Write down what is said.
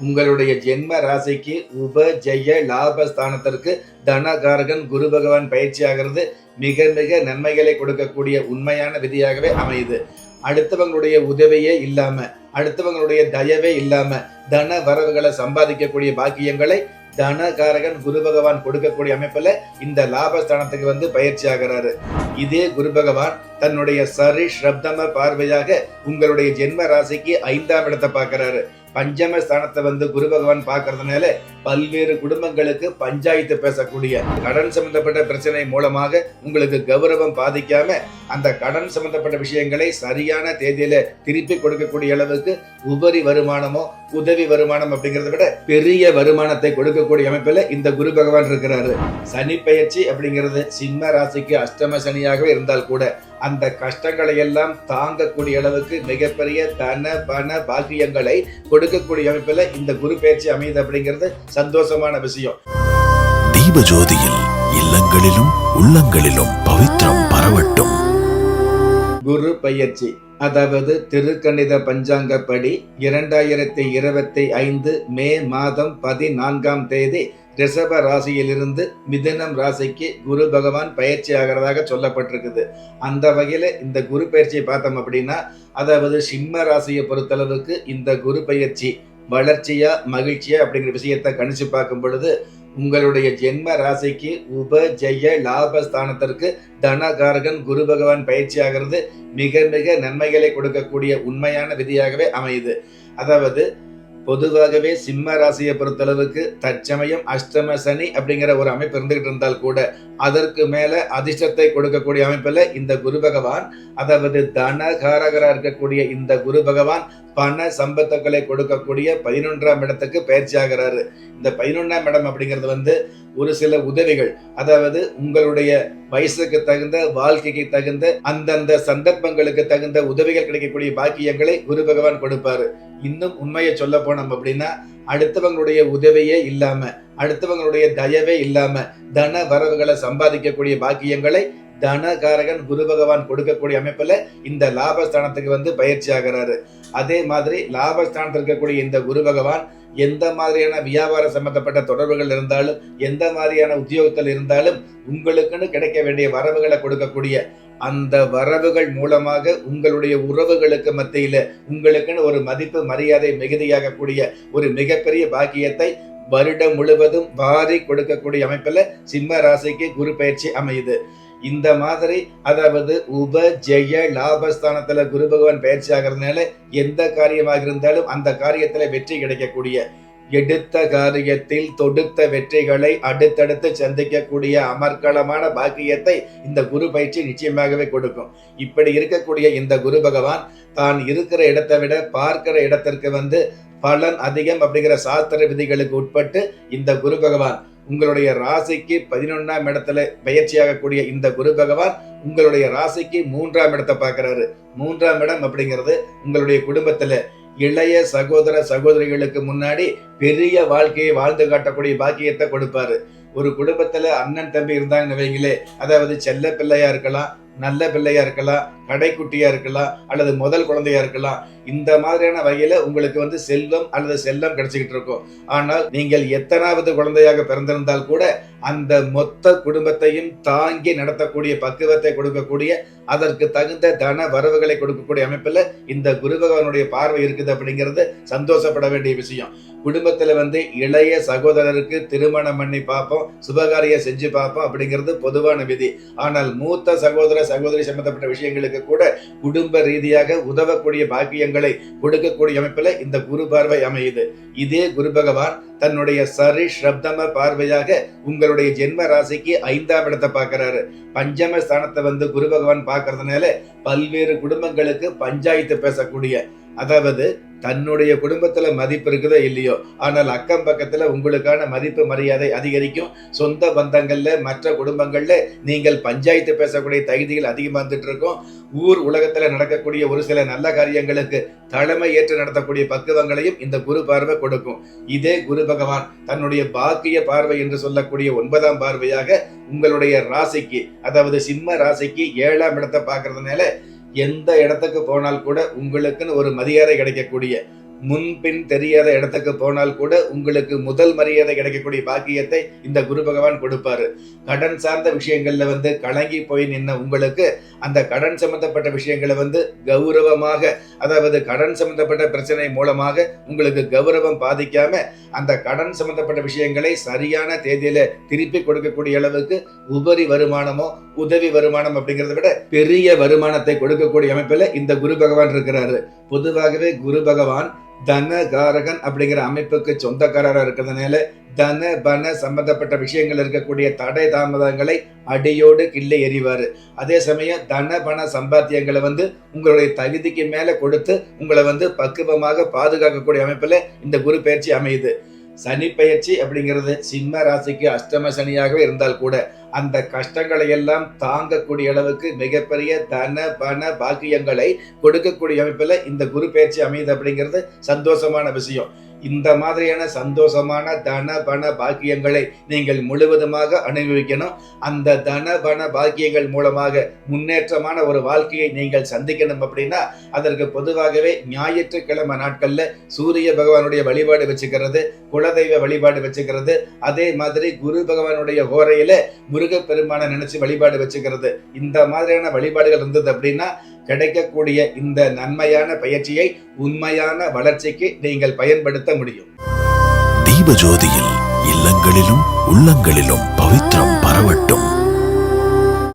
உங்களுடைய ஜென்ம ராசிக்கு உப ஜெய லாபஸ்தானத்திற்கு தனகாரகன் குரு பகவான் பயிற்சி ஆகிறது. மிக மிக நன்மைகளை கொடுக்கக்கூடிய உண்மையான விதியாகவே அமையுது. அடுத்தவங்களுடைய உதவியே இல்லாம அடுத்தவங்களுடைய தயவே இல்லாம தன வரவுகளை சம்பாதிக்கக்கூடிய பாக்கியங்களை தனகாரகன் குரு பகவான் கொடுக்கக்கூடிய அமைப்புல இந்த லாபஸ்தானத்துக்கு வந்து பயிற்சி ஆகிறாரு. இதே குரு பகவான் தன்னுடைய சரி ஸ்ரப்தம பார்வையாக உங்களுடைய ஜென்ம ராசிக்கு ஐந்தாம் இடத்தை பார்க்கறாரு. பஞ்சம ஸ்தானத்தை வந்து குரு பகவான் பார்க்கறதுனால பல்வேறு குடும்பங்களுக்கு பஞ்சாயத்து பேசக்கூடிய கடன் சம்பந்தப்பட்ட பிரச்சனை மூலமாக உங்களுக்கு கௌரவம் பாதிக்காம அந்த கடன் சம்பந்தப்பட்ட விஷயங்களை சரியான தேதியில திருப்பி கொடுக்கக்கூடிய அளவுக்கு உபரி வருமானமோ உதவி வருமானம் அப்படிங்கறத விட பெரிய வருமானத்தை கொடுக்கக்கூடிய அமைப்புல இந்த குரு பகவான் இருக்கிறாரு. சனி பயிற்சி அப்படிங்கிறது சிம்ம ராசிக்கு அஷ்டம சனியாகவே இருந்தால் கூட அந்த கஷ்டங்களை எல்லாம் தாங்கக்கூடிய அளவுக்கு மிகப்பெரிய தன பண பாக்கியங்களை கொடுக்கக்கூடிய அமைப்பில் இந்த குரு பயிற்சி அமையுது அப்படிங்கிறது சந்தோஷமான விஷயம். தீபஜோதியில் இல்லங்களிலும் உள்ளங்களிலும் பவித்திரம் பரவட்டும். குரு பயிற்சி. அதாவது திருக்கணித பஞ்சாங்கப்படி இரண்டாயிரத்தி இருபத்தி ஐந்து மே மாதம் பதினான்காம் தேதி ரிஷப ராசியிலிருந்து மிதுனம் ராசிக்கு குரு பகவான் பயிற்சி ஆகிறதாக சொல்லப்பட்டிருக்குது. அந்த வகையில் இந்த குரு பயிற்சியை பார்த்தோம் அப்படின்னா அதாவது சிம்ம ராசியை பொறுத்தளவுக்கு இந்த குரு பயிற்சி வளர்ச்சியா மகிழ்ச்சியா அப்படிங்கிற விஷயத்தை கணிச்சு பார்க்கும் பொழுது உங்களுடைய ஜென்ம ராசிக்கு உப ஜெய லாபஸ்தானத்திற்கு தனகாரகன் குரு பகவான் பயிற்சி ஆகிறது. மிக மிக நன்மைகளை கொடுக்கக்கூடிய உண்மையான விதியாகவே அமையுது. அதாவது பொதுவாகவே சிம்ம ராசியை பொறுத்தளவுக்கு தற்சமயம் அஷ்டம சனி அப்படிங்கிற ஒரு அமைப்பு இருந்துகிட்டு இருந்தால் கூட அதற்கு மேல அதிர்ஷ்டத்தை கொடுக்கக்கூடிய அமைப்புல இந்த குரு பகவான் அதாவது தனகாரகரா இருக்கக்கூடிய இந்த குரு பகவான் பண சம்பத்துக்களை கொடுக்கக்கூடிய பதினொன்றாம் இடத்துக்கு பயிற்சி ஆகிறாரு இந்த பதினொன்றாம் இடம் அப்படிங்கிறது வந்து ஒரு சில உதவிகள் அதாவது உங்களுடைய வயசுக்கு தகுந்த வாழ்க்கைக்கு தகுந்த அந்தந்த சந்தர்ப்பங்களுக்கு தகுந்த உதவிகள் கிடைக்கக்கூடிய பாக்கியங்களை குரு பகவான் கொடுப்பாரு. இன்னும் உண்மையை சொல்ல போனோம் அப்படின்னா அடுத்தவங்களுடைய உதவியே இல்லாம அடுத்தவங்களுடைய தயவே இல்லாம தன வரவுகளை சம்பாதிக்கக்கூடிய பாக்கியங்களை தனகாரகன் குரு பகவான் கொடுக்கக்கூடிய அமைப்புல இந்த லாபஸ்தானத்துக்கு வந்து பயிற்சி ஆகிறாரு. அதே மாதிரி லாபஸ்தானத்தில் இருக்கக்கூடிய இந்த குரு பகவான் எந்த மாதிரியான வியாபார சம்பந்தப்பட்ட தொடர்புகள் இருந்தாலும் எந்த மாதிரியான உத்தியோகத்தில் இருந்தாலும் உங்களுக்குன்னு கிடைக்க வேண்டிய வரவுகளை கொடுக்கக்கூடிய அந்த வரவுகள் மூலமாக உங்களுடைய உறவுகளுக்கு மத்தியில உங்களுக்குன்னு ஒரு மதிப்பு மரியாதை மிகுதியாக கூடிய ஒரு மிகப்பெரிய பாக்கியத்தை வருடம் முழுவதும் வாரி கொடுக்கக்கூடிய அமைப்புல சிம்ம ராசிக்கு குரு பயிற்சி அமையுது. இந்த மாதிரி அதாவது உப ஜெய லாபஸ்தானத்துல குரு பகவான் பயிற்சி ஆகிறதுனால எந்த காரியமாக இருந்தாலும் அந்த காரியத்துல வெற்றி கிடைக்கக்கூடிய எடுத்த காரியத்தில் தொடுத்த வெற்றிகளை அடுத்தடுத்து சந்திக்கக்கூடிய அமர்க்களமான பாக்கியத்தை இந்த குரு பயிற்சி நிச்சயமாகவே கொடுக்கும். இப்படி இருக்கக்கூடிய இந்த குரு பகவான் தான் இருக்கிற இடத்தை விட பார்க்கிற இடத்திற்கு வந்து பலன் அதிகம் அப்படிங்கிற சாஸ்திர விதிகளுக்கு உட்பட்டு இந்த குரு பகவான் உங்களுடைய ராசிக்கு பதினொன்றாம் இடத்துல பயிற்சியாகக்கூடிய இந்த குரு பகவான் உங்களுடைய ராசிக்கு மூன்றாம் இடத்தை பார்க்கிறாரு. மூன்றாம் இடம் அப்படிங்கிறது உங்களுடைய குடும்பத்துல இளைய சகோதர சகோதரிகளுக்கு முன்னாடி பெரிய வாழ்க்கையை வாழ்ந்து காட்டக்கூடிய பாக்கியத்தை கொடுப்பாரு. ஒரு குடும்பத்துல அண்ணன் தம்பி இருந்தாங்கன்னு வைங்களே அதாவது செல்ல பிள்ளையா இருக்கலாம் நல்ல பிள்ளையா இருக்கலாம் கடைக்குட்டியா இருக்கலாம் அல்லது முதல் குழந்தையா இருக்கலாம் இந்த மாதிரியான வகையில உங்களுக்கு வந்து செல்வம் அல்லது செல்லம் கிடைச்சிக்கிட்டு இருக்கும். ஆனால் நீங்கள் எத்தனாவது குழந்தையாக பிறந்திருந்தால் கூட அந்த மொத்த குடும்பத்தையும் தாங்கி நடத்தக்கூடிய பக்குவத்தை கொடுக்கக்கூடிய அதற்கு தகுந்த தன வரவுகளை கொடுக்கக்கூடிய அமைப்புல இந்த குரு பகவானுடைய பார்வை இருக்குது அப்படிங்கிறது சந்தோஷப்பட வேண்டிய விஷயம். குடும்பத்துல வந்து இளைய சகோதரருக்கு திருமணம் பண்ணி பார்ப்போம் சுபகாரியம் செஞ்சு பார்ப்போம் அப்படிங்கிறது பொதுவான விதி. ஆனால் மூத்த சகோதர சகோதரி சம்பந்தப்பட்ட விஷயங்களுக்கு கூட குடும்ப ரீதியாக உதவக்கூடிய பாக்கியங்களை கொடுக்கக்கூடிய அமைப்புல இந்த குரு பார்வை அமையுது. இதே குரு பகவான் தன்னுடைய சரி ஸ்ரப்தம பார்வையாக உங்களுடைய ஜென்ம ராசிக்கு ஐந்தாம் இடத்தை பார்க்கிறாரு. பஞ்சம ஸ்தானத்தை வந்து குரு பகவான் பார்க்கறதுனால பல்வேறு குடும்பங்களுக்கு பஞ்சாயத்து பேசக்கூடிய அதாவது தன்னுடைய குடும்பத்துல மதிப்பு இருக்குதோ இல்லையோ ஆனால் அக்கம் பக்கத்துல உங்களுக்கான மதிப்பு மரியாதை அதிகரிக்கும். சொந்த பந்தங்கள்ல மற்ற குடும்பங்கள்ல நீங்கள் பஞ்சாயத்து பேசக்கூடிய தகுதிகள் அதிகமா வந்துட்டு இருக்கும் ஊர் உலகத்துல நடக்கக்கூடிய ஒரு சில நல்ல காரியங்களுக்கு தலைமை ஏற்று நடத்தக்கூடிய பக்குவங்களையும் இந்த குரு பார்வை கொடுக்கும். இதே குரு பகவான் தன்னுடைய பாக்கிய பார்வை என்று சொல்லக்கூடிய ஒன்பதாம் பார்வையாக உங்களுடைய ராசிக்கு அதாவது சிம்ம ராசிக்கு ஏழாம் இடத்தை பார்க்கறதுனால எந்த இடத்துக்கு போனால் கூட உங்களுக்குன்னு ஒரு மரியாதை கிடைக்கக்கூடிய முன்பின் தெரியாத இடத்துக்கு போனால் கூட உங்களுக்கு முதல் மரியாதை கிடைக்கக்கூடிய பாக்கியத்தை இந்த குரு பகவான் கொடுப்பாரு. கடன் சார்ந்த விஷயங்கள்ல வந்து கலங்கி போய் நின்ன உங்களுக்கு அந்த கடன் சம்பந்தப்பட்ட விஷயங்களை வந்து கௌரவமாக அதாவது கடன் சம்பந்தப்பட்ட பிரச்சனை மூலமாக உங்களுக்கு கௌரவம் பாதிக்காம அந்த கடன் சம்பந்தப்பட்ட விஷயங்களை சரியான தேதியில திருப்பி கொடுக்கக்கூடிய அளவுக்கு உபரி வருமானமோ உதவி வருமானம் அப்படிங்கிறத விட பெரிய வருமானத்தை கொடுக்கக்கூடிய அமைப்பில் இந்த குரு பகவான் இருக்கிறாரு. பொதுவாகவே குரு பகவான் தனகாரகன் அப்படிங்கிற அமைப்புக்கு சொந்தக்காரராக இருக்கிறதுனால தன பன சம்பந்தப்பட்ட விஷயங்கள் இருக்கக்கூடிய தடை தாமதங்களை அடியோடு கிள்ளை எறிவார். அதே சமயம் தன பண சம்பாத்தியங்களை வந்து உங்களுடைய தகுதிக்கு மேலே கொடுத்து உங்களை வந்து பக்குவமாக பாதுகாக்கக்கூடிய அமைப்பில் இந்த குரு பயிற்சி அமையுது. சனி பயிற்சி அப்படிங்கிறது சிம்ம ராசிக்கு அஷ்டம சனியாகவே இருந்தால் கூட அந்த கஷ்டங்களை எல்லாம் தாங்கக்கூடிய அளவுக்கு மிகப்பெரிய தன பண பாக்கியங்களை கொடுக்கக்கூடிய அமைப்புல இந்த குரு பயிற்சி அமையுது அப்படிங்கிறது சந்தோஷமான விஷயம். இந்த மாதிரியான சந்தோஷமான தன பண பாக்கியங்களை நீங்கள் முழுவதுமாக அனுபவிக்கணும். அந்த தன பண பாக்கியங்கள் மூலமாக முன்னேற்றமான ஒரு வாழ்க்கையை நீங்கள் சந்திக்கணும் அப்படின்னா அதற்கு பொதுவாகவே ஞாயிற்றுக்கிழமை நாட்களில் சூரிய பகவானுடைய வழிபாடு வச்சுக்கிறது குலதெய்வ வழிபாடு வச்சுக்கிறது அதே மாதிரி குரு பகவானுடைய ஹோரையில முருகப்பெருமானை நினைச்சு வழிபாடு வச்சுக்கிறது. இந்த மாதிரியான வழிபாடுகள் இருந்தது அப்படின்னா கிடைக்கக்கூடிய இந்த நன்மையான பயிற்சியை உண்மையான வளர்ச்சிக்கு நீங்கள் பயன்படுத்த முடியும். தீபஜோதியில் இல்லங்களிலும் உள்ளங்களிலும் பவித்ரம் பரவட்டும்.